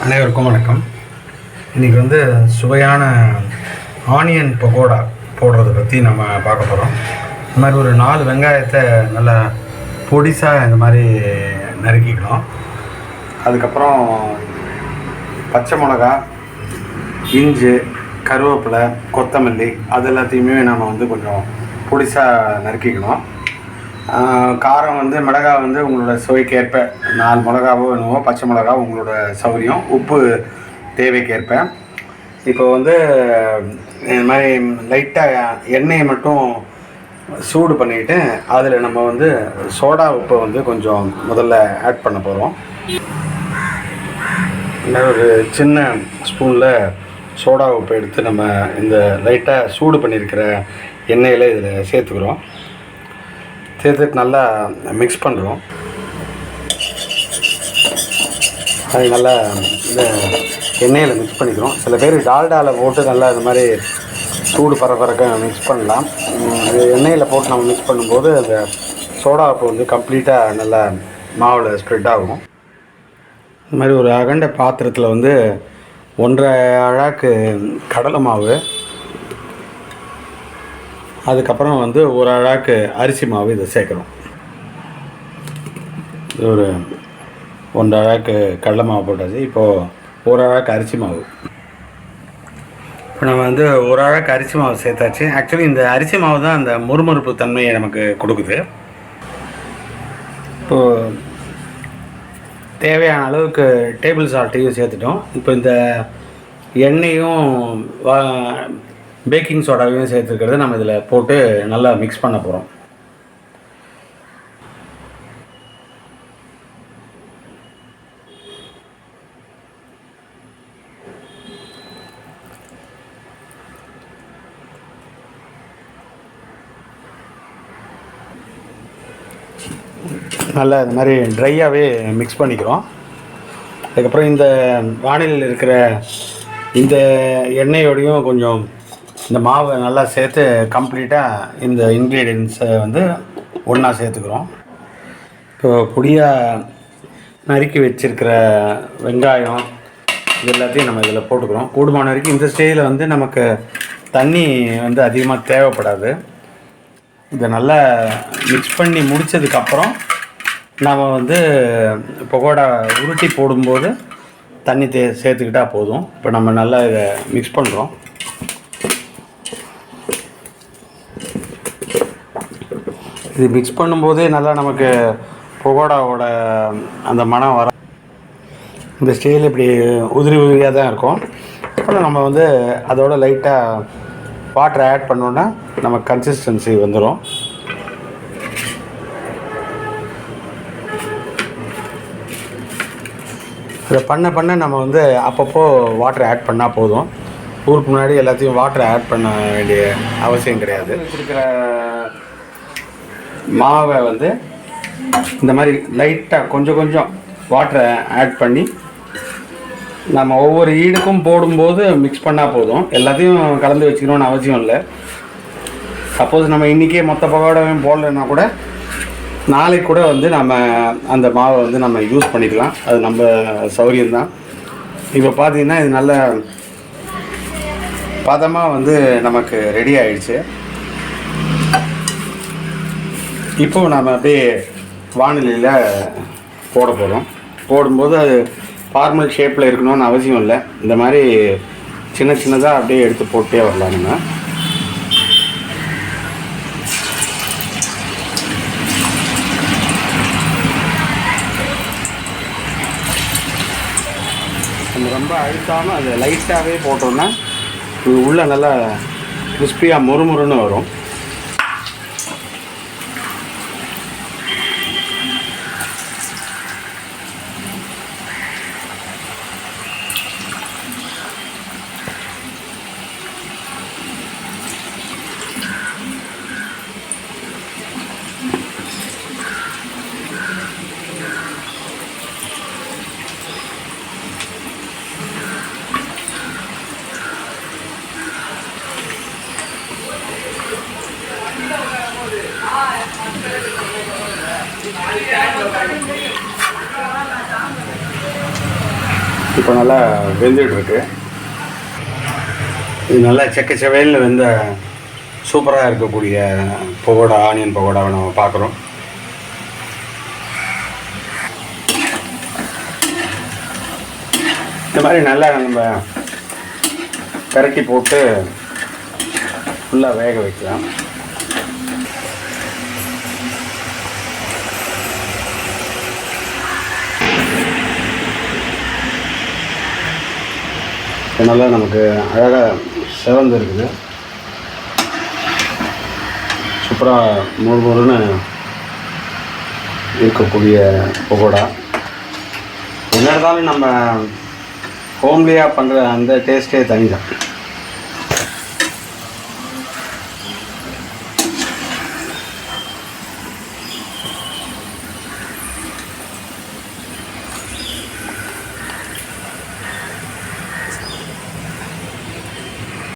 அனைவருக்கும் வணக்கம். இன்றைக்கி வந்து சுவையான ஆனியன் பகோடா போடுறத பற்றி நம்ம பார்க்க போகிறோம் இந்த மாதிரி ஒரு நாலு வெங்காயத்தை நல்லா பொடிசாக இந்த மாதிரி நறுக்கிக்கணும். அதுக்கப்புறம் பச்சை மிளகா இஞ்சி கருவேப்பிலை கொத்தமல்லி அது எல்லாத்தையுமே நம்ம வந்து கொஞ்சம் பொடிசாக நறுக்கிக்கணும். காரம் வந்து மிளகா வந்து உங்களோட சுவைக்கேற்ப நாலு மிளகாவோ என்னவோ பச்சை மிளகா உங்களோட சௌரியம் உப்பு தேவைக்கேற்ப. இப்போ வந்து இந்த மாதிரி லைட்டாக எண்ணெயை மட்டும் சூடு பண்ணிக்கிட்டு அதில் நம்ம வந்து சோடா உப்பை வந்து கொஞ்சம் முதல்ல ஆட் பண்ண போகிறோம் ஒரு சின்ன ஸ்பூனில் சோடா உப்பு எடுத்து நம்ம இந்த லைட்டாக சூடு பண்ணியிருக்கிற எண்ணெயில் இதில் சேர்த்துக்கிறோம். சேர்த்துட்டு நல்லா மிக்ஸ் பண்ணுறோம். அது நல்லா இந்த எண்ணெயில் மிக்ஸ் பண்ணிக்கிறோம். சில பேர் டால்டாவில் போட்டு நல்லா இந்த மாதிரி சூடு பரபரக்க மிக்ஸ் பண்ணலாம். எண்ணெயில் போட்டு நம்ம மிக்ஸ் பண்ணும்போது அந்த சோடா உப்பு வந்து கம்ப்ளீட்டாக நல்லா மாவில் ஸ்ப்ரெட் ஆகும். இந்த மாதிரி ஒரு அகண்ட பாத்திரத்தில் வந்து ஒன்றரை அழாக்கு கடலை மாவு அதுக்கப்புறம் வந்து ஒரு அழாக்கு அரிசி மாவு இதை சேர்க்குறோம் இது ஒரு ஒன்றரை அழாக்கு கடலை மாவு போட்டாச்சு. இப்போது ஒரு அழாக்கு அரிசி மாவு. இப்போ நம்ம வந்து ஒரு அழாக்கு அரிசி மாவு சேர்த்தாச்சு. ஆக்சுவலி இந்த அரிசி மாவு தான் அந்த முறுமுறுப்பு தன்மையை நமக்கு கொடுக்குது. இப்போது தேவையான அளவுக்கு டேபிள் சால்ட்டையும் சேர்த்துட்டோம். இப்போ இந்த எண்ணெயும் வா- பேக்கிங் சோடாவையும் சேர்த்துருக்கிறத. நம்ம இதில் போட்டு நல்லா மிக்ஸ் பண்ண போகிறோம் நல்லா இந்த மாதிரி ட்ரையாகவே மிக்ஸ் பண்ணிக்கிறோம். அதுக்கப்புறம் இந்த வானிலையில் இருக்கிற இந்த எண்ணெயோடையும் கொஞ்சம் இந்த மாவை நல்லா சேர்த்து கம்ப்ளீட்டாக இந்த இன்க்ரீடியன்ஸை வந்து ஒன்றா சேர்த்துக்கிறோம். இப்போ பொடியாக நறுக்கி வச்சிருக்கிற வெங்காயம் இது எல்லாத்தையும் நம்ம இதில் போட்டுக்கிறோம். கூடுமான வரைக்கும் இந்த ஸ்டேஜில் வந்து நமக்கு தண்ணி வந்து அதிகமாக தேவைப்படாது. இதை நல்லா மிக்ஸ் பண்ணி முடித்ததுக்கப்புறம் நம்ம வந்து பகோடா உருட்டி போடும்போது தண்ணி தே சேர்த்துக்கிட்டால் போதும். இப்போ நம்ம நல்லா இதை மிக்ஸ் பண்ணுறோம் இது மிக்ஸ் பண்ணும்போதே நல்லா நமக்கு பகோடாவோட அந்த மனம் வர இந்த ஸ்டைல் இப்படி உதிரி உதிரியாக தான் இருக்கும். அப்புறம் நம்ம வந்து அதோட லைட்டாக வாட்டர் ஆட் பண்ணோன்னா நமக்கு கன்சிஸ்டன்சி வந்துடும் இதை பண்ண பண்ண நம்ம வந்து அப்பப்போ வாட்டர் ஆட் பண்ணால் போதும். ஊருக்கு முன்னாடி எல்லாத்தையும் வாட்டர் ஆட் பண்ண வேண்டிய அவசியம் கிடையாது. இருக்கிற மாவை வந்து இந்த மாதிரி லைட்டாக கொஞ்சம் கொஞ்சம் வாட்டரை ஆட் பண்ணி நம்ம ஒவ்வொரு ஈடுக்கும் போடும்போது மிக்ஸ் பண்ணால் போதும். எல்லாத்தையும் கலந்து வச்சுக்கணும்னு அவசியம் இல்லை. சப்போஸ் நம்ம இன்றைக்கே மொத்த பகோடாவையும் போடலைன்னா கூட நாளைக்கு கூட வந்து நம்ம அந்த மாவை வந்து நம்ம யூஸ் பண்ணிக்கலாம். அது நம்ம சௌகரியம்தான் இப்போ பார்த்தீங்கன்னா இது நல்ல பதமாக வந்து நமக்கு ரெடி ஆயிடுச்சு. இப்போ நாம் அப்படியே வானிலையில் போட போகிறோம் போடும்போது அது ஃபார்மல் ஷேப்பில் இருக்கணும்னு அவசியம் இல்லை. இந்த மாதிரி சின்ன சின்னதாக அப்படியே எடுத்து போட்டே வரலாம் ரொம்ப அழுத்தாமல் அதை லைட்டாகவே போட்டோம்னா உள்ளே நல்லா கிறிஸ்பியாக முறுமுறுன்னு வரும். இப்போ நல்லா வெந்துட்டுருக்கு இது நல்லா செக்க செவையில் வெந்த சூப்பராக இருக்கக்கூடிய பகோடா ஆனியன் பகோடாவை நம்ம பார்க்குறோம். இந்த மாதிரி நல்லா நம்ம பெரட்டி போட்டு ஃபுல்லாக வேக வைக்கலாம். நல்லா நமக்கு அழகாக சிவந்து இருக்குது சூப்பராக மொறு மொறுன்னு இருக்கக்கூடிய பகோடா. என்ன இருந்தாலும் நம்ம ஹோம்லியாக பண்ணுற அந்த டேஸ்ட்டே தனி தான்